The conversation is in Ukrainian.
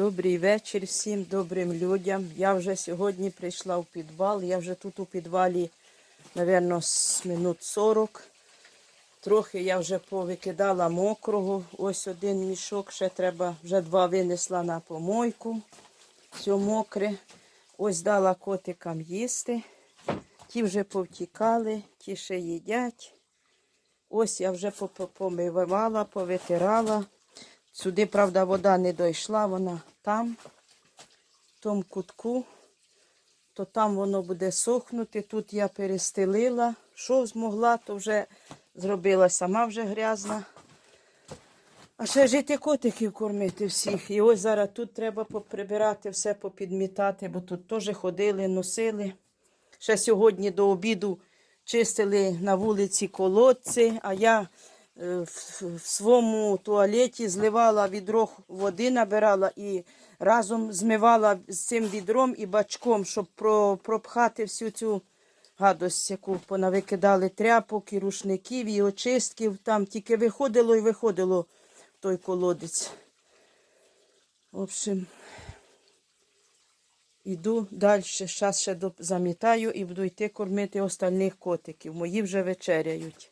Добрий вечір всім добрим людям. Я вже сьогодні прийшла в підвал. Я вже тут у підвалі, мабуть, минут 40. Трохи я вже повикидала мокрого. Ось один мішок, ще треба, вже два винесла на помойку. Все мокре. Ось дала котикам їсти. Ті вже повтікали, ті ще їдять. Ось я вже помивала, повитирала. Сюди, правда, вода не дійшла, вона там, в тому кутку, то там воно буде сохнути. Тут я перестелила. Що змогла, то вже зробила сама вже грязна. А ще жити котиків кормити всіх. І ось зараз тут треба поприбирати, все попідмітати, бо тут теж ходили, носили. Ще сьогодні до обіду чистили на вулиці колодці, а я в, в своєму туалеті зливала відро води, набирала і разом змивала з цим відром і бачком, щоб про, пропхати всю цю гадость, яку понавикидали тряпок і рушників, і очистків. Там тільки виходило і виходило в той колодець. В общем, Іду далі, зараз ще замітаю і буду йти кормити остальних котиків. Мої вже вечеряють.